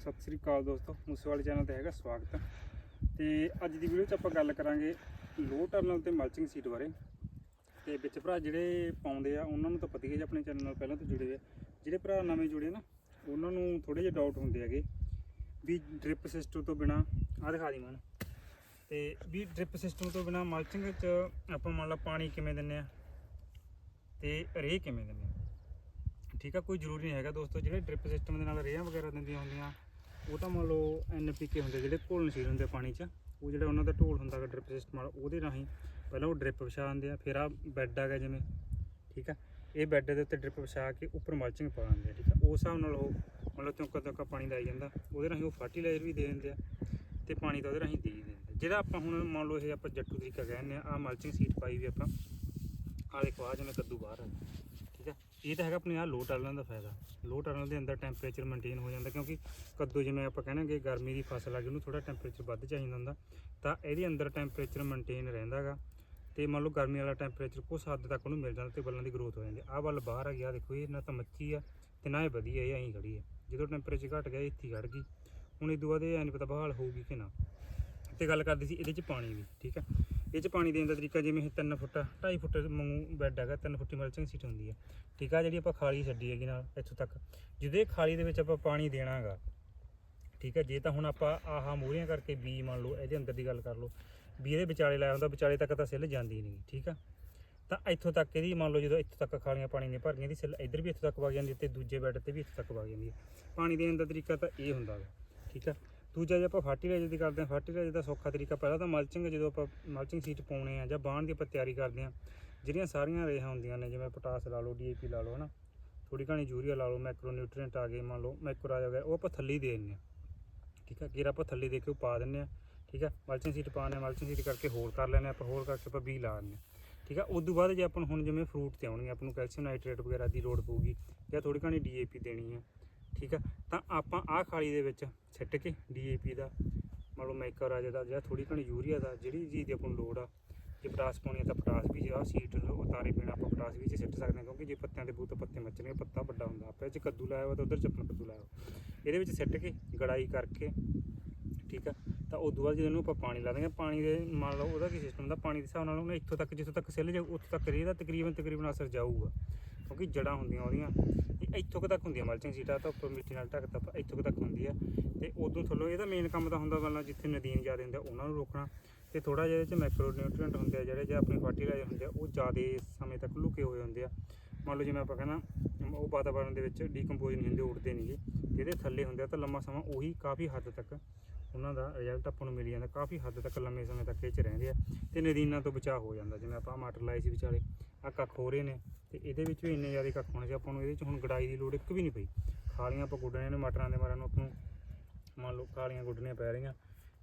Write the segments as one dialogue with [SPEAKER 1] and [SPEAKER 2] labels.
[SPEAKER 1] ਸਤਿ ਸ੍ਰੀ ਅਕਾਲ ਦੋਸਤੋ ਮੂਸੇਵਾਲੇ ਚੈਨਲ ਤੇ ਹੈਗਾ ਸਵਾਗਤ। ਤੇ ਅੱਜ ਦੀ ਵੀਡੀਓ 'ਚ ਆਪਾਂ ਗੱਲ ਕਰਾਂਗੇ ਲੋ ਟਰਨਲ ਤੇ ਮਲਚਿੰਗ ਸੀਟ ਬਾਰੇ। ਤੇ ਵਿੱਚ ਭਰਾ ਜਿਹੜੇ ਪਾਉਂਦੇ ਆ, ਉਹਨਾਂ ਨੂੰ ਤਾਂ ਪਤਾ ਹੀ ਹੈ ਜੀ ਆਪਣੇ ਚੈਨਲ ਨਾਲ ਪਹਿਲਾਂ ਤੋਂ ਜੁੜੇ ਹੋਏ ਜਿਹੜੇ ਭਰਾ ਨਵੇਂ ਜੁੜੇ ਨਾ, ਉਹਨਾਂ ਨੂੰ ਥੋੜੇ ਜਿਹੇ ਡਾਊਟ ਹੁੰਦੇ ਹੈਗੇ ਵੀ ਡ੍ਰਿਪ ਸਿਸਟਮ ਤੋਂ ਬਿਨਾ ਆ ਦਿਖਾ ਦੀ ਮਨ ਤੇ ਵੀ ਡ੍ਰਿਪ ਸਿਸਟਮ ਤੋਂ ਬਿਨਾ ਮਲਚਿੰਗ 'ਚ ਆਪਾਂ ਮੰਨ ਲਾ ਪਾਣੀ ਕਿਵੇਂ ਦਿੰਨੇ ਆ ਤੇ ਰੇਹ ਕਿਵੇਂ ਦਿੰਨੇ ਆ। ਠੀਕ ਆ, ਕੋਈ ਜ਼ਰੂਰੀ ਨਹੀਂ ਹੈਗਾ ਦੋਸਤੋ, ਜਿਹੜੇ ਡ੍ਰਿਪ ਸਿਸਟਮ ਦੇ ਨਾਲ ਰੇਹਾਂ ਵਗੈਰਾ ਦਿੰਦੀਆਂ ਹੁੰਦੀਆਂ ਉਹ ਤਾਂ ਮੰਨ ਲਓ ਐਨਪੀਕੇ ਹੁੰਦੇ ਜਿਹੜੇ ਘੋਲਨਸ਼ੀਲ ਹੁੰਦੇ ਆ ਪਾਣੀ 'ਚ, ਉਹ ਜਿਹੜਾ ਉਹਨਾਂ ਦਾ ਢੋਲ ਹੁੰਦਾ ਹੈ ਡ੍ਰਿਪ ਸਿਸਟਮ ਵਾਲਾ, ਉਹਦੇ ਰਾਹੀਂ ਪਹਿਲਾਂ ਉਹ ਡ੍ਰਿਪ ਵਿਛਾ ਦਿੰਦੇ ਆ, ਫਿਰ ਆ ਬੈੱਡ ਹੈਗਾ ਜਿਵੇਂ, ਠੀਕ ਆ? ਇਹ ਬੈੱਡ ਦੇ ਉੱਤੇ ਡ੍ਰਿਪ ਵਿਛਾ ਕੇ ਉੱਪਰ ਮਲਚਿੰਗ ਪਾ ਦਿੰਦੇ ਆ, ਠੀਕ ਆ? ਉਸ ਹਿਸਾਬ ਨਾਲ ਉਹ ਮਤਲਬ ਤਿਉਂਕਾ ਤਿਉਂਕਾ ਪਾਣੀ ਦਾ ਆਈ ਜਾਂਦਾ, ਉਹਦੇ ਰਾਹੀਂ ਉਹ ਫਰਟੀਲਾਈਜ਼ਰ ਵੀ ਦੇ ਦਿੰਦੇ ਆ ਤੇ ਪਾਣੀ ਤਾਂ ਉਹਦੇ ਰਾਹੀਂ ਦੇ ਦਿੰਦੇ ਆ। ਜਿਹੜਾ ਆਪਾਂ ਹੁਣ ਮੰਨ ਲਓ ਇਹ ਆਪਾਂ ਜੱਟੂ ਤਰੀਕਾ ਕਹਿੰਦੇ ਆ ਆ ਮਲਚਿੰਗ ਸੀਟ ਪਾਈ ਵੀ ਆਪਾਂ ਆ ਦੇਖੋ ਆ ਜਿਵੇਂ ਕੱਦੂ ਬਾਹਰ ਆ ਠੀਕ ਆ। ਇਹ ਤਾਂ ਹੈਗਾ ਆਪਣੇ ਆ ਲੋ ਟਰਨਲ ਦਾ ਫਾਇਦਾ। ਲੋ ਟਰਨਲ ਦੇ ਅੰਦਰ ਟੈਂਪਰੇਚਰ ਮੇਨਟੇਨ ਹੋ ਜਾਂਦਾ ਕਿਉਂਕਿ ਕੱਦੂ ਜਿਵੇਂ ਆਪਾਂ ਕਹਿਣਾਂਗੇ ਗਰਮੀ ਦੀ ਫਸਲ ਆ ਗਈ, ਉਹਨੂੰ ਥੋੜਾ ਟੈਂਪਰੇਚਰ ਵੱਧ ਚਾਹੀਦਾ ਹੁੰਦਾ। ਤਾਂ ਇਹਦੇ ਅੰਦਰ ਟੈਂਪਰੇਚਰ ਮੇਨਟੇਨ ਰਹਿੰਦਾਗਾ ਤੇ ਮੰਨ ਲਓ ਗਰਮੀ ਵਾਲਾ ਟੈਂਪਰੇਚਰ ਕੁਛ ਹੱਦ ਤੱਕ ਉਹਨੂੰ ਮਿਲ ਜਾਂਦਾ ਤੇ ਬੱਲਾਂ ਦੀ ਗਰੋਥ ਹੋ ਜਾਂਦੀ। ਆਹ ਵੱਲ ਬਾਹਰ ਆ ਗਿਆ ਦੇਖੋ ਇਹ ਨਾ ਤਾਂ ਮੱਚੀ ਆ ਤੇ ਨਾ ਇਹ ਵਧੀਆ, ਇਹ ਐਂ ਖੜੀ ਆ। ਜਦੋਂ ਟੈਂਪਰੇਚਰ ਘਟ ਗਿਆ ਇੱਥੇ ਹੀ ਗਈ। ਹੁਣ ਇਹ ਤੋਂ ਬਾਅਦ ਐ ਨਹੀਂ ਪਤਾ ਬਹਾਲ ਹੋਊਗੀ ਕਿ ਨਾ। ਤੇ ਗੱਲ ਕਰਦੇ ਸੀ ਇਹਦੇ ਚ ਪਾਣੀ ਦੀ, ਠੀਕ ਹੈ ਇਹ ਚ ਪਾਣੀ ਦੇਣ ਦਾ ਤਰੀਕਾ ਜਿਵੇਂ ਇਹ 3 ਫੁੱਟ 2.5 ਫੁੱਟ ਮੰਗੂ ਬੈੱਡ ਹੈਗਾ 3 ਫੁੱਟੀ ਮਲਚਿੰਗ ਸੀਟ ਹੁੰਦੀ ਹੈ। ਠੀਕ ਆ, ਜਿਹੜੀ ਆਪਾਂ ਖਾਲੀ ਛੱਡੀ ਹੈਗੀ ਨਾਲ ਇੱਥੋਂ ਤੱਕ। ਜਿਹਦੇ ਖਾਲੀ ਦੇ ਵਿੱਚ ਆਪਾਂ ਪਾਣੀ ਦੇਣਾਗਾ ਠੀਕ ਆ, ਜੇ ਤਾਂ ਹੁਣ ਆਪਾਂ ਆਹ ਮੂਹਰੀਆਂ ਕਰਕੇ ਬੀ ਮੰਨ ਲਓ, ਇਹਦੇ ਅੰਦਰ ਦੀ ਗੱਲ ਕਰ ਲਓ ਵੀ ਇਹਦੇ ਵਿਚਾਲੇ ਲਾਇਆ ਹੁੰਦਾ, ਵਿਚਾਲੇ ਤੱਕ ਤਾਂ ਸਿੱਲ ਜਾਂਦੀ ਨਹੀਂ ਠੀਕ ਆ। ਤਾਂ ਇੱਥੋਂ ਤੱਕ ਇਹਦੀ ਮੰਨ ਲਓ ਜਦੋਂ ਇੱਥੋਂ ਤੱਕ ਖਾਲੀਆਂ ਪਾਣੀ ਦੀਆਂ ਭਰ ਗਈਆਂ ਦੀ ਸਿੱਲ ਇੱਧਰ ਵੀ ਇੱਥੋਂ ਤੱਕ ਵਗ ਜਾਂਦੀ ਹੈ ਤੇ ਦੂਜੇ ਬੈੱਡ ਤੇ ਵੀ ਇੱਥੋਂ ਤੱਕ ਵਗ ਜਾਂਦੀ ਹੈ। ਪਾਣੀ ਦੇਣ ਦਾ ਤਰੀਕਾ ਤਾਂ ਇਹ ਹੁੰਦਾ ਗਾ ਠੀਕ ਆ। ਦੂਜਾ ਜੇ ਆਪਾਂ ਫਰਟੀਲਾਈਜ਼ਰ ਦੀ ਕਰਦੇ ਹਾਂ, ਫਰਟੀਲਾਈਜ਼ਰ ਦਾ ਸੌਖਾ ਤਰੀਕਾ ਪਹਿਲਾਂ ਤਾਂ ਮਲਚਿੰਗ, ਜਦੋਂ ਆਪਾਂ ਮਲਚਿੰਗ ਸੀਟ ਪਾਉਣੇ ਆ ਜਾਂ ਬਾਣ ਦੀ ਆਪਾਂ ਤਿਆਰੀ ਕਰਦੇ ਹਾਂ, ਜਿਹੜੀਆਂ ਸਾਰੀਆਂ ਰੇਹਾਂ ਹੁੰਦੀਆਂ ਨੇ, ਜਿਵੇਂ ਪੋਟਾਸ ਲਾ ਲਓ, ਡੀਏਪੀ ਲਾ ਲਓ, ਹਨਾ ਥੋੜੀ ਘਣੀ ਯੂਰੀਆ ਲਾ ਲਓ ਮੈਕਰੋ ਨਿਊਟ੍ਰੀਐਂਟ ਆ ਗਏ, ਮੰਨ ਲਓ ਮੈਕਰੋਰਾਜ ਆ ਗਿਆ, ਉਹ ਆਪਾਂ ਥੱਲੇ ਹੀ ਦੇ ਦਿੰਦੇ ਹਾਂ, ਠੀਕ ਆ ਗੇਰ ਆਪਾਂ ਥੱਲੇ ਦੇ ਕੇ ਉਹ ਪਾ ਦਿੰਦੇ ਆ ਠੀਕ ਆ, ਮਲਚਿੰਗ ਸੀਟ ਪਾਉਂਦੇ ਆ, ਮਲਚਿੰਗ ਸੀਟ ਕਰਕੇ ਹੋਲ ਕਰ ਲੈਂਦੇ ਹਾਂ, ਆਪਾਂ ਹੋਲ ਕਰਕੇ ਆਪਾਂ ਬੀ ਲਾ ਦਿੰਦੇ ਹਾਂ, ਠੀਕ ਆ ਉਸ ਤੋਂ ਬਾਅਦ ਜੇ ਆਪਾਂ ਹੁਣ ਜਿਵੇਂ ਫਰੂਟ ਤੇ ਆਉਣਗੇ ਆਪਾਂ ਨੂੰ ਕੈਲਸ਼ੀਅਮ ਨਾਈਟ੍ਰੇਟ ਵਗੈਰਾ ਦੀ ਲੋੜ ਪਊਗੀ ਜਾਂ ਥੋੜੀ ਘਣੀ ਡੀਏਪੀ ਦੇਣੀ ਆ ਠੀਕ ਆ? ਤਾਂ ਆਪਾਂ ਆਹ ਖਾਲੀ ਦੇ ਵਿੱਚ ਛੱਟ ਕੇ ਡੀਏਪੀ ਦਾ, ਮੰਨ ਲਓ ਮੈਕਰੋਰਾਜ ਦਾ ਜਿਹੜਾ ਥੋੜੀ ਘਣੀ ਯੂਰੀਆ ਦਾ ਜਿਹੜੀ ਚੀਜ਼ ਦੀ ਆਪਾਂ ਨੂੰ ਲੋੜ ਆ, ਜੇ ਪਟਾਸ ਪਾਉਣੀ ਆ ਤਾਂ ਪਟਾਸ ਵੀ ਜਿਹੜਾ ਸੀਟ ਉਤਾਰੇ ਬਿਨਾ ਆਪਾਂ ਪਟਾਸ ਵੀ ਚ ਸਿੱਟ ਸਕਦੇ ਹਾਂ ਕਿਉਂਕਿ ਜੇ ਪੱਤਿਆਂ ਦੇ ਬੂਤ ਪੱਤੇ ਮੱਚਣਗੇ ਪੱਤਾ ਵੱਡਾ ਹੁੰਦਾ, ਆਪਾਂ ਇਹ ਚ ਕੱਦੂ ਲਾਇਆ ਹੋਇਆ ਤਾਂ ਉਧਰ ਚੱਪਣ ਕੱਦੂ ਲਾਇਆ ਇਹਦੇ ਵਿੱਚ ਸਿੱਟ ਕੇ ਗੜਾਈ ਕਰਕੇ, ਠੀਕ ਆ? ਤਾਂ ਉਦੋਂ ਬਾਅਦ ਜਦੋਂ ਇਹਨੂੰ ਆਪਾਂ ਪਾਣੀ ਲਾ ਦਾਂਗੇ ਪਾਣੀ ਦੇ ਮੰਨ ਲਓ ਉਹਦਾ ਕੀ ਸਿਸਟਮ ਹੁੰਦਾ ਪਾਣੀ ਦੇ ਹਿਸਾਬ ਨਾਲ ਉਹਨੇ ਇੱਥੋਂ ਤੱਕ, ਜਿੱਥੋਂ ਤੱਕ ਸਿੱਲ ਜਾਊ, ਉੱਥੋਂ ਤੱਕ ਰੇਹ ਦਾ ਤਕਰੀਬਨ ਤਕਰੀਬਨ ਅਸਰ ਜਾਊਗਾ। ਕਿਉਂਕਿ ਜੜਾਂ ਹੁੰਦੀਆਂ ਉਹਦੀਆਂ ਇਹ ਇੱਥੋਂ ਕੁ ਤੱਕ ਹੁੰਦੀਆਂ ਮਲਚਿੰਗ ਸੀਟਾਂ, ਤਾਂ ਉੱਪਰ ਮਿੱਟੀ ਨਾਲ ਢੱਕ ਤਾ ਇੱਥੋਂ ਕੁ ਤੱਕ ਹੁੰਦੀ ਆ। ਤੇ ਉਦੋਂ ਥੱਲੋਂ ਇਹਦਾ ਮੇਨ ਕੰਮ ਤਾਂ ਹੁੰਦਾ ਪਹਿਲਾਂ ਜਿੱਥੇ ਨਦੀਨ ਜ਼ਿਆਦਾ ਹੁੰਦਾ ਉਹਨਾਂ ਨੂੰ ਰੋਕਣਾ। ਤੇ ਥੋੜਾ ਜਿਹਾ ਇਹਦੇ ਚ ਮਾਈਕਰੋ ਨਿਊਟ੍ਰੀਐਂਟ ਹੁੰਦੇ ਆ, ਜਿਹੜੇ ਜੇ ਆਪਣੇ ਫਰਟੀਲਾਈਜ਼ਰ ਹੁੰਦੇ ਆ, ਉਹ ਜ਼ਿਆਦਾ ਸਮੇਂ ਤੱਕ ਲੁਕੇ ਹੋਏ ਹੁੰਦੇ ਆ। ਮੰਨ ਲਓ ਜਿਵੇਂ ਆਪਾਂ ਕਹਿੰਦਾ ਉਹ ਵਾਤਾਵਰਣ ਦੇ ਵਿੱਚ ਡੀਕੰਪੋਜ਼ ਨਹੀਂ ਹੁੰਦੇ, ਉੱਡਦੇ ਨਹੀਂਗੇ ਇਹਦੇ ਥੱਲੇ ਹੁੰਦੇ ਆ ਤਾਂ ਲੰਮਾ ਸਮਾਂ ਉਹੀ ਕਾਫੀ ਹੱਦ ਤੱਕ ਉਹਨਾਂ ਦਾ ਰਿਜ਼ਲਟ ਆਪਾਂ ਨੂੰ ਮਿਲ ਜਾਂਦਾ। ਕਾਫੀ ਹੱਦ ਤੱਕ ਲੰਮੇ ਸਮੇਂ ਤੱਕ ਇਹ ਚ ਰਹਿੰਦੇ ਆ। ਤੇ ਨਦੀਨਾਂ ਤੋਂ ਬਚਾਅ ਹੋ ਜਾਂਦਾ। ਜਿਵੇਂ ਆਪਾਂ ਮਟਰ ਲਾਏ ਸੀ ਵਿਚਾਲੇ ਆ ਕੱਖ ਹੋ ਰਹੇ ਨੇ ਤੇ ਇਹਦੇ ਵਿੱਚ ਵੀ ਇੰਨੇ ਜ਼ਿਆਦਾ ਕੱਖ ਹੋਣੇ ਸੀ। ਆਪਾਂ ਨੂੰ ਇਹਦੇ ਚ ਹੁਣ ਗੜਾਈ ਦੀ ਲੋੜ ਇੱਕ ਵੀ ਨਹੀਂ ਪਈ। ਖਾਲੀਆਂ ਆਪਾਂ ਗੁੱਡਣੀਆਂ ਨੇ, ਮਟਰਾਂ ਦੇ ਮਾਰਾਂ ਨੂੰ ਆਪਾਂ ਨੂੰ ਮੰਨ ਲਓ ਖਾਲੀਆਂ ਗੁੱਡਣੀਆਂ ਪੈ ਰਹੀਆਂ।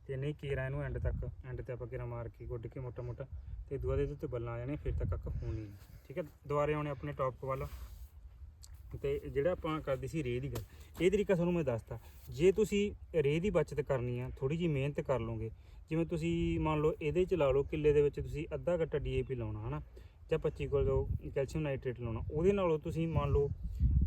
[SPEAKER 1] ਤੇ ਨਹੀਂ ਕੀਰਾ ਇਹਨੂੰ ਐਂਡ ਤੱਕ। ਐਂਡ ਤੇ ਆਪਾਂ ਕੀਰਾ ਮਾਰ ਕੇ ਗੁੱਡ ਕੇ ਮੋਟਾ ਮੋਟਾ। ਤੇ ਦੁਆ ਦੇ ਉੱਤੇ ਬੱਲਾਂ ਆ ਜਾਣੇ, ਫਿਰ ਤੱਕ ਕੱਖ ਹੋਣੀ ਠੀਕ ਹੈ? ਦੁਬਾਰੇ ਆਉਣੇ ਆਪਣੇ ਟੌਪ ਵੱਲ। ਤੇ ਜਿਹੜਾ ਆਪਾਂ ਕਰਦੇ ਸੀ ਰੇਹ ਦੀ ਗੱਲ, ਇਹ ਤਰੀਕਾ ਤੁਹਾਨੂੰ ਮੈਂ ਦੱਸਤਾ। ਜੇ ਤੁਸੀਂ ਰੇਹ ਦੀ ਬਚਤ ਕਰਨੀ ਆ ਥੋੜੀ ਜੀ ਮਿਹਨਤ ਕਰ ਲਓਗੇ, ਜਿਵੇਂ ਤੁਸੀਂ ਮੰਨ ਲਓ ਇਹਦੇ ਚ ਲਾ ਲਓ ਕਿੱਲੇ ਦੇ ਵਿੱਚ ਤੁਸੀਂ ਅੱਧਾ ਗੱਟਾ ਡੀਏਪੀ ਲਾਉਣਾ, ਹਨਾ? ਜਾਂ 25 ਕਿਲੋ ਕੈਲਸ਼ੀਅਮ ਨਾਈਟ੍ਰੇਟ ਲਾਉਣਾ, ਉਹਦੇ ਨਾਲੋਂ ਤੁਸੀਂ ਮੰਨ ਲਓ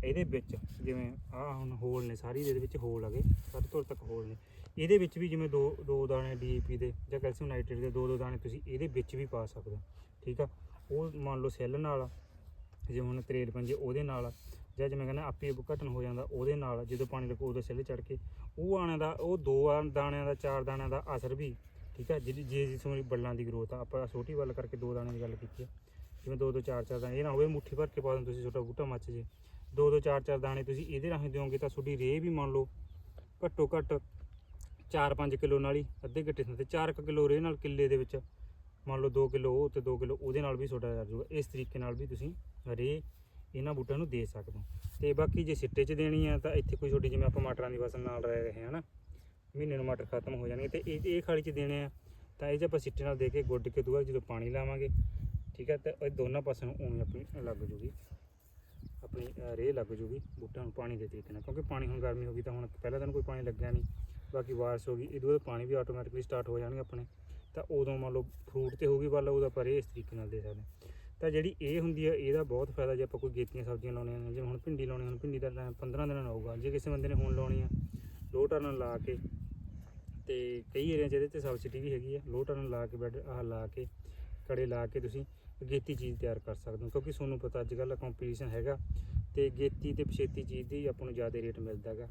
[SPEAKER 1] ਇਹਦੇ ਵਿੱਚ ਜਿਵੇਂ ਆਹ ਹੁਣ ਹੋਲ ਨੇ, ਸਾਰੀ ਇਹਦੇ ਵਿੱਚ ਹੋਲ ਹੈਗੇ ਸੱਤ ਤੋਂ ਤੱਕ ਹੋਲ ਨੇ। ਇਹਦੇ ਵਿੱਚ ਵੀ ਜਿਵੇਂ ਦੋ ਦੋ ਦਾਣੇ ਡੀਏਪੀ ਦੇ ਜਾਂ ਕੈਲਸ਼ੀਅਮ ਨਾਈਟ੍ਰੇਟ ਦੇ ਦੋ ਦੋ ਦਾਣੇ ਤੁਸੀਂ ਇਹਦੇ ਵਿੱਚ ਵੀ ਪਾ ਸਕਦੇ ਹੋ, ਠੀਕ ਆ? ਉਹ ਮੰਨ ਲਓ ਸੈੱਲ ਨਾਲ ਜਿਵੇਂ ਹੁਣ ਤਰੇਲ ਪੰਜੇ ਉਹਦੇ ਨਾਲ ਜਾਂ ਜਿਵੇਂ ਕਹਿੰਦਾ ਆਪੇ ਘਟਨ ਹੋ ਜਾਂਦਾ, ਉਹਦੇ ਨਾਲ ਜਦੋਂ ਪਾਣੀ ਲੱਗੋ ਉਦੋਂ ਸਿੱਲ ਚੜ ਕੇ, ਉਹ ਆਣਿਆਂ ਦਾ, ਉਹ ਦੋ ਆ- ਦਾਣਿਆਂ ਦਾ, ਚਾਰ ਦਾਣਿਆਂ ਦਾ ਅਸਰ ਵੀ, ਠੀਕ ਆ ਜਿਹੜੀ ਜੇ ਜਿਸ ਵਾਰੀ ਬੱਲਾਂ ਦੀ ਗਰੋਥ ਆ, ਆਪਾਂ ਛੋਟੀ ਵੱਲ ਕਰਕੇ ਦੋ ਦਾਣਿਆਂ ਦੀ ਗੱਲ ਕੀਤੀ ਆ, ਜਿਵੇਂ ਦੋ ਦੋ, ਚਾਰ ਚਾਰ ਦਾਣੇ, ਇਹ ਨਾ ਹੋਵੇ ਮੁੱਠੀ ਭਰ ਕੇ ਪਾ ਦਿਓ ਤੁਸੀਂ, ਛੋਟਾ ਬੂਟਾ ਮੱਚ ਜੇ, ਦੋ ਦੋ, ਚਾਰ ਚਾਰ ਦਾਣੇ ਤੁਸੀਂ ਇਹਦੇ ਰਾਹੀਂ ਦਿਓਗੇ ਤਾਂ ਤੁਹਾਡੀ ਰੇਹ ਵੀ ਮੰਨ ਲਓ ਘੱਟੋ ਘੱਟ 4-5 ਕਿਲੋ ਨਾਲ ਹੀ, ਅੱਧੇ ਗੱਟੇ ਤੇ 4 ਕਿਲੋ ਰੇਹ ਨਾਲ ਕਿੱਲੇ ਦੇ ਵਿੱਚ, ਮੰਨ ਲਓ 2 ਕਿਲੋ ਉਹ ਤੇ 2 ਕਿਲੋ ਉਹਦੇ ਨਾਲ ਵੀ ਤੁਹਾਡਾ ਆ ਜੂਗਾ ਇਸ ਤਰੀਕੇ ਨਾਲ ਵੀ ਤੁਸੀਂ ਰੇਹ ਇਹਨਾਂ ਬੂਟਿਆਂ ਨੂੰ ਦੇ ਸਕਦੇ। ਹੋ ਤੇ ਬਾਕੀ ਜੇ ਸਿੱਟੇ 'ਚ ਦੇਣੀ ਆ ਤਾਂ ਇੱਥੇ ਕੋਈ ਛੋਟੀ ਜਿਵੇਂ ਆਪਾਂ ਮਟਰਾਂ ਦੀ ਫਸਲ ਨਾਲ ਰਹਿ ਰਹੇ ਹਾਂ ਨਾ ਮਹੀਨੇ ਨੂੰ ਮਟਰ ਖਤਮ ਹੋ ਜਾਣਗੇ ਤੇ ਇਹ ਇਹ ਖਾਲੀ 'ਚ ਦੇਣੇ ਆ। ਤਾਂ ਇਹ 'ਚ ਆਪਾਂ ਸਿੱਟੇ ਨਾਲ ਦੇ ਕੇ ਗੁੱਡ ਕੇ ਦੂਆ ਜਦੋਂ ਪਾਣੀ ਲਾਵਾਂਗੇ, ਠੀਕ ਹੈ ਤੇ ਇਹ ਦੋਨਾਂ ਪਾਸੇ ਨੂੰ ਉਵੇਂ ਆਪਣੀ ਲੱਗ ਜੂਗੀ। ਆਪਣੀ ਰੇਹ ਲੱਗ ਜੂਗੀ, ਬੂਟਿਆਂ ਨੂੰ ਪਾਣੀ ਦੇ ਤਰੀਕੇ ਨਾਲ ਕਿਉਂਕਿ ਪਾਣੀ ਹੁਣ ਗਰਮੀ ਹੋ ਗਈ ਤਾਂ ਹੁਣ ਪਹਿਲਾਂ ਦਿਨ ਕੋਈ ਪਾਣੀ ਲੱਗਿਆ ਨਹੀਂ। ਬਾਕੀ ਬਾਰਿਸ਼ ਹੋ ਗਈ, ਇਹਦੇ ਬਾਅਦ ਪਾਣੀ ਵੀ ਆਟੋਮੈਟਿਕਲੀ ਸਟਾਰਟ ਹੋ ਜਾਣਗੇ ਆਪਣੇ। ਤਾਂ ਉਦੋਂ ਮੰਨ ਲਓ ਫਰੂਟ ਤੇ ਹੋਊਗੀ ਵੱਲ ਉਹਦਾ ਪਰ ਇਹ ਇਸ ਤਰੀਕੇ ਨਾਲ ਦੇ ਸਕਦੇ ਹਾਂ। ਤਾਂ ਜਿਹੜੀ ਇਹ ਹੁੰਦੀ ਆ, ਇਹਦਾ ਬਹੁਤ ਫਾਇਦਾ ਜੇ ਆਪਾਂ ਕੋਈ ਗੇਤੀਆਂ ਸਬਜ਼ੀਆਂ ਲਾਉਣੀਆਂ ਨੇ, ਜਿਵੇਂ ਹੁਣ ਭਿੰਡੀ ਲਾਉਣੀ ਹੁਣ ਭਿੰਡੀ ਦਾ ਟਾਈਮ 15 ਦਿਨਾਂ ਨਾਲ ਆਊਗਾ। ਜੇ ਕਿਸੇ ਬੰਦੇ ਨੇ ਹੁਣ ਲਾਉਣੀ ਆ ਲੋ ਟਰਨ ਲਾ ਕੇ, ਤੇ ਕਈ ਏਰੀਆ 'ਚ ਇਹਦੇ ਤੇ ਸਬਸਿਡੀ ਵੀ ਹੈਗੀ ਆ ਲੋ ਟਰਨ ਲਾ ਕੇ ਬੈਡ, ਆਹ ਲਾ ਕੇ, ਕੜੇ ਲਾ ਕੇ ਤੁਸੀਂ ਅਗੇਤੀ ਚੀਜ਼ ਤਿਆਰ ਕਰ ਸਕਦੇ ਹੋ, ਕਿਉਂਕਿ ਤੁਹਾਨੂੰ ਪਤਾ ਅੱਜ ਕੱਲ੍ਹ ਕੰਪੀਟੀਸ਼ਨ ਹੈਗਾ ਤੇ ਗੇਤੀ ਤੇ ਪਛੇਤੀ ਚੀਜ਼ ਦੀ ਆਪਾਂ ਨੂੰ ਜ਼ਿਆਦਾ ਰੇਟ ਮਿਲਦਾਗਾ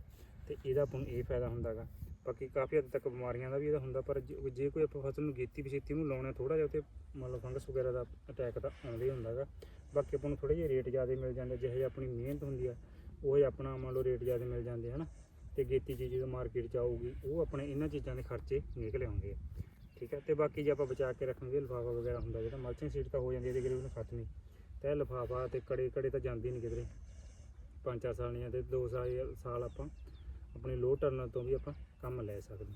[SPEAKER 1] ਤੇ ਇਹਦਾ ਆਪਾਂ ਨੂੰ ਇਹ ਫਾਇਦਾ ਹੁੰਦਾਗਾ ਬਾਕੀ ਕਾਫੀ ਹੱਦ ਤੱਕ ਬਿਮਾਰੀਆਂ ਦਾ ਵੀ ਇਹਦਾ ਹੁੰਦਾ, ਪਰ ਜੇ ਜੇ ਕੋਈ ਆਪਾਂ ਫਸਲ ਨੂੰ ਗੇਤੀ ਪਛੇਤੀ ਨੂੰ ਲਾਉਣਾ ਥੋੜਾ ਜਿਹਾ ਤੇ ਮਤਲਬ ਫੰਗਸ ਵਗੈਰਾ ਦਾ ਅਟੈਕ ਤਾਂ ਆਉਂਦਾ ਹੀ ਹੁੰਦਾਗਾ ਬਾਕੀ ਆਪਾਂ ਨੂੰ ਥੋੜੇ ਜਿਹੇ ਰੇਟ ਜ਼ਿਆਦਾ ਮਿਲ ਜਾਂਦੇ, ਜਿਹੇ ਆਪਣੀ ਮਿਹਨਤ ਹੁੰਦੀ ਆ, ਉਹ ਆਪਣਾ ਮੰਨ ਲਓ ਰੇਟ ਜ਼ਿਆਦਾ ਮਿਲ ਜਾਂਦੇ, ਹਨਾ? ਤੇ ਗੇਤੀ ਚੀਜ਼ ਜਦੋਂ ਮਾਰਕੀਟ 'ਚ ਆਊਗੀ, ਉਹ ਆਪਣੇ ਇਹਨਾਂ ਚੀਜ਼ਾਂ ਦੇ ਖਰਚੇ ਨਿਕਲ ਆ। ਠੀਕ ਹੈ ਤੇ ਬਾਕੀ ਜੇ ਆਪਾਂ ਬਚਾ ਕੇ ਰੱਖਾਂਗੇ ਲਿਫਾਫਾ ਵਗੈਰਾ ਹੁੰਦਾ ਜਿਹੜਾ ਮਲਚਿੰਗ ਸੀਟ ਤਾਂ ਹੋ ਜਾਂਦੀ ਹੈ ਇਹਦੇ ਕਿਹੜੇ ਉਹਨੂੰ ਖਤਮ ਨਹੀਂ ਤੇ ਲਿਫਾਫਾ ਤੇ ਕੜੇ ਕੜੇ ਤਾਂ ਜਾਂਦੇ ਨਹੀਂ ਕਿਧਰੇ। ਪੰਜ ਚਾਰ ਸਾਲ ਨਹੀਂ ਤੇ 2 ਸਾਲ ਸਾਲ ਆਪਾਂ ਆਪਣੇ ਲੋ ਟਰਨਰ ਤੋਂ ਵੀ ਆਪਾਂ ਕੰਮ ਲੈ ਸਕਦੇ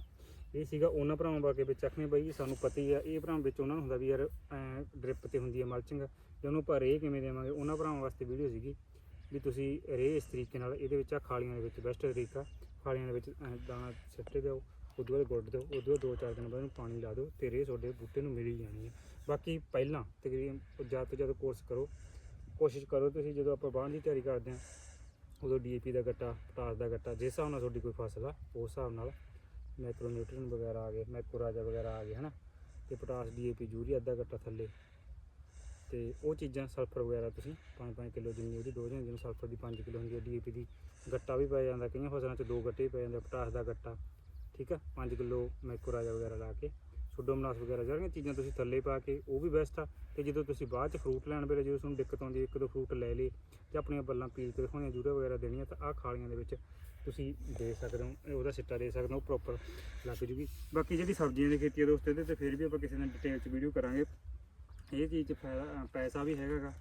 [SPEAKER 1] ਇਹ ਸੀਗਾ ਉਹਨਾਂ ਭਰਾਵਾਂ ਬਾਰੇ ਵਿੱਚ ਆਖਣੇ, ਬਈ ਸਾਨੂੰ ਪਤੀ ਆ, ਇਹ ਭਰਾਵਾਂ ਵਿੱਚ ਉਹਨਾਂ ਨੂੰ ਹੁੰਦਾ ਵੀ ਯਾਰ ਡ੍ਰਿਪ ਤੇ ਹੁੰਦੀ ਹੈ ਮਲਚਿੰਗ ਤੇ ਉਹਨੂੰ ਆਪਾਂ ਰੇ ਕਿਵੇਂ ਦੇਵਾਂਗੇ? ਉਹਨਾਂ ਭਰਾਵਾਂ ਵਾਸਤੇ ਵੀਡੀਓ ਸੀਗੀ ਵੀ ਤੁਸੀਂ ਰੇ ਇਸ ਤਰੀਕੇ ਨਾਲ ਇਹਦੇ ਵਿੱਚ ਆ ਖਾਲੀਆਂ ਦੇ ਵਿੱਚ ਬੈਸਟ ਤਰੀਕਾ, ਖਾਲੀਆਂ ਦੇ ਵਿੱਚ, ਐਂ ਦਾਣਾ ਸਿੱਟੇ ਦਿਓ ਉਦੋਂ ਬਾਅਦ ਗੁੱਡ ਦਿਓ ਉਦੋਂ ਬਾਅਦ ਦੋ ਚਾਰ ਦਿਨ ਬਾਅਦ ਇਹਨੂੰ ਪਾਣੀ ਲਾ ਦਿਓ ਤੇ ਰੇ ਤੁਹਾਡੇ ਬੂਟੇ ਨੂੰ ਮਿਲ ਹੀ ਜਾਣੀ ਹੈ ਬਾਕੀ ਪਹਿਲਾਂ ਤਕਰੀਬਨ ਜ਼ਿਆਦਾ ਤੋਂ ਜ਼ਿਆਦਾ ਕੋਰਸ ਕਰੋ, ਕੋਸ਼ਿਸ਼ ਕਰੋ ਤੁਸੀਂ ਜਦੋਂ ਆਪਾਂ ਬਾਹਰ ਦੀ ਤਿਆਰੀ ਕਰਦੇ ਹਾਂ ਉਦੋਂ ਡੀਏਪੀ ਦਾ ਗੱਟਾ ਪਟਾਸ ਦਾ ਗੱਟਾ ਜਿਸ ਹਿਸਾਬ ਨਾਲ ਤੁਹਾਡੀ ਕੋਈ ਫਸਲ ਆ ਉਸ ਹਿਸਾਬ ਨਾਲ ਮਾਈਕਰੋ ਨਿਊਟ੍ਰੀਨ ਵਗੈਰਾ ਆ ਗਏ ਮੈਕਰੋ ਰਾਜਾ ਵਗੈਰਾ ਆ ਗਏ ਹਨਾ? ਤੇ ਪਟਾਸ ਡੀਏਪੀ ਯੂਰੀਆ ਅੱਧਾ ਗੱਟਾ ਥੱਲੇ। ਤੇ ਉਹ ਚੀਜ਼ਾਂ ਸਲਫਰ ਵਗੈਰਾ ਤੁਸੀਂ 5-5 ਕਿਲੋ ਜਿੰਨੀ ਉਹਦੀ ਡੋਜ਼ ਹੁੰਦੀ ਜਿਵੇਂ ਸਲਫਰ ਦੀ 5 ਕਿਲੋ ਹੁੰਦੀ ਹੈ ਡੀਏਪੀ ਦੀ। ਗੱਟਾ ਵੀ ਪੈ ਜਾਂਦਾ ਕਈਆਂ ਫਸਲਾਂ 'ਚ ਦੋ ਗੱਟੇ ਹੀ ਪੈ ਜਾਂਦੇ ਆ, ਪਟਾਸ ਦਾ ਗੱਟਾ ਠੀਕ ਆ? 5 ਕਿਲੋ ਮੈਕਰੋ ਰਾਜਾ ਵਗੈਰਾ ਲਾ ਕੇ। ਸੁਡੋਮਨਾਸ ਵਗੈਰਾ ਜਿਹੜੀਆਂ ਚੀਜ਼ਾਂ ਤੁਸੀਂ ਥੱਲੇ ਪਾ ਕੇ ਉਹ ਵੀ ਬੈਸਟ ਆ। ਤੇ ਜਦੋਂ ਤੁਸੀਂ ਬਾਅਦ ਚ ਫਰੂਟ ਲੈਣ ਵੇਲੇ ਜਦੋਂ ਤੁਹਾਨੂੰ ਦਿੱਕਤ ਆਉਂਦੀ ਹੈ, ਇੱਕ ਦੋ ਫਰੂਟ ਲੈ ਲਏ ਤੇ ਆਪਣੀਆਂ ਬੱਲਾਂ ਪੀਲ ਕੇ ਦਿਖਾਉਣੀਆਂ, ਜੂੜਾ ਵਗੈਰਾ ਦੇਣੀਆਂ, ਤਾਂ ਆਹ ਖਾਲੀਆਂ ਦੇ ਵਿੱਚ ਤੁਸੀਂ ਦੇ ਸਕਦੇ ਹੋ ਉਹਦਾ ਸਿੱਟਾ ਦੇ ਸਕਦੇ ਹੋ ਪ੍ਰੋਪਰ ਲੱਗ ਜੂਗੀ। ਬਾਕੀ ਜਿਹੜੀ ਸਬਜ਼ੀਆਂ ਦੀ ਖੇਤੀ ਹੈ ਦੋਸਤੋ, ਇਹਦੇ ਤੇ ਫਿਰ ਵੀ ਆਪਾਂ ਕਿਸੇ ਦਿਨ ਡਿਟੇਲ ਚ ਵੀਡੀਓ ਕਰਾਂਗੇ। ਇਹ ਚੀਜ਼ 'ਚ ਫਾਇਦਾ ਪੈਸਾ ਵੀ ਹੈਗਾਗਾ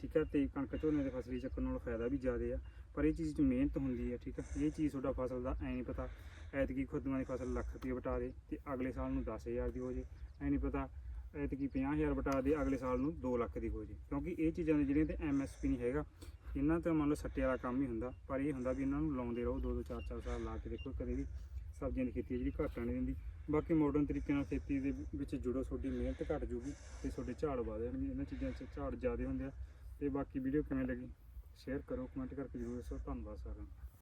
[SPEAKER 1] ਠੀਕ ਆ, ਤੇ ਕਣਕ ਝੋਨੇ ਦੇ ਫਸਲੀ ਚੱਕਣ ਨਾਲੋਂ ਫਾਇਦਾ ਵੀ ਜ਼ਿਆਦਾ ਆ। ਪਰ ਇਹ ਚੀਜ਼ 'ਚ ਮਿਹਨਤ ਹੁੰਦੀ ਹੈ ਠੀਕ ਹੈ ਇਹ ਚੀਜ਼ ਤੁਹਾਡਾ ਫਸਲ ਦਾ ਐ ਨਹੀਂ ਪਤਾ। ਐਤਕੀ ਖੁਦਵਾਂ ਦੀ ਫਸਲ ਲੱਖ ਰੁਪਏ ਵਟਾ ਦੇ ਤੇ ਅਗਲੇ ਸਾਲ ਨੂੰ 10000 ਦੀ ਹੋ ਜੇ। ਐ ਨਹੀਂ ਪਤਾ, ਐਤਕੀ 50000 ਵਟਾ ਦੇ, ਅਗਲੇ ਸਾਲ ਨੂੰ 2 ਲੱਖ ਦੀ ਹੋ ਜੇ। ਕਿਉਂਕਿ ਇਹ ਚੀਜ਼ਾਂ ਦੇ ਜਿਹੜੀਆਂ ਤੇ ਐਮਐਸਪੀ ਨਹੀਂ ਹੈਗਾ, ਇਹਨਾਂ ਤੇ ਮੰਨ ਲਓ ਸੱਟੇ ਵਾਲਾ ਕੰਮ ਹੀ ਹੁੰਦਾ। ਪਰ ਇਹ ਹੁੰਦਾ ਵੀ ਇਹਨਾਂ ਨੂੰ ਲਾਉਂਦੇ ਰਹੋ 2 2 4 4 ਸਾਲ ਲਾ ਕੇ ਦੇਖੋ, ਕਦੇ ਵੀ ਸਬਜ਼ੀਆਂ ਦੀ ਖੇਤੀ ਜਿਹੜੀ ਘਾਟਾ ਨਹੀਂ ਦਿੰਦੀ। ਬਾਕੀ ਮਾਡਰਨ ਤਰੀਕੇ ਨਾਲ ਖੇਤੀ ਦੇ ਵਿੱਚ ਜੁੜੋ, ਤੁਹਾਡੀ ਮਿਹਨਤ ਘਟ ਜੂਗੀ ਤੇ ਤੁਹਾਡੇ ਝਾੜ ਵਧ ਜਾਣਗੇ। ਇਹਨਾਂ ਚੀਜ਼ਾਂ 'ਚ ਝਾੜ ਜ਼ਿਆਦਾ ਹੁੰਦੇ ਆ। ਤੇ ਬਾਕੀ ਵੀਡੀਓ ਕਿਵੇਂ ਲੱਗੀ? ਸ਼ੇਅਰ ਕਰੋ ਕਮੈਂਟ ਕਰਕੇ ਜ਼ਰੂਰ ਦੱਸੋ। ਧੰਨਵਾਦ ਸਾਰਿਆਂ ਦਾ।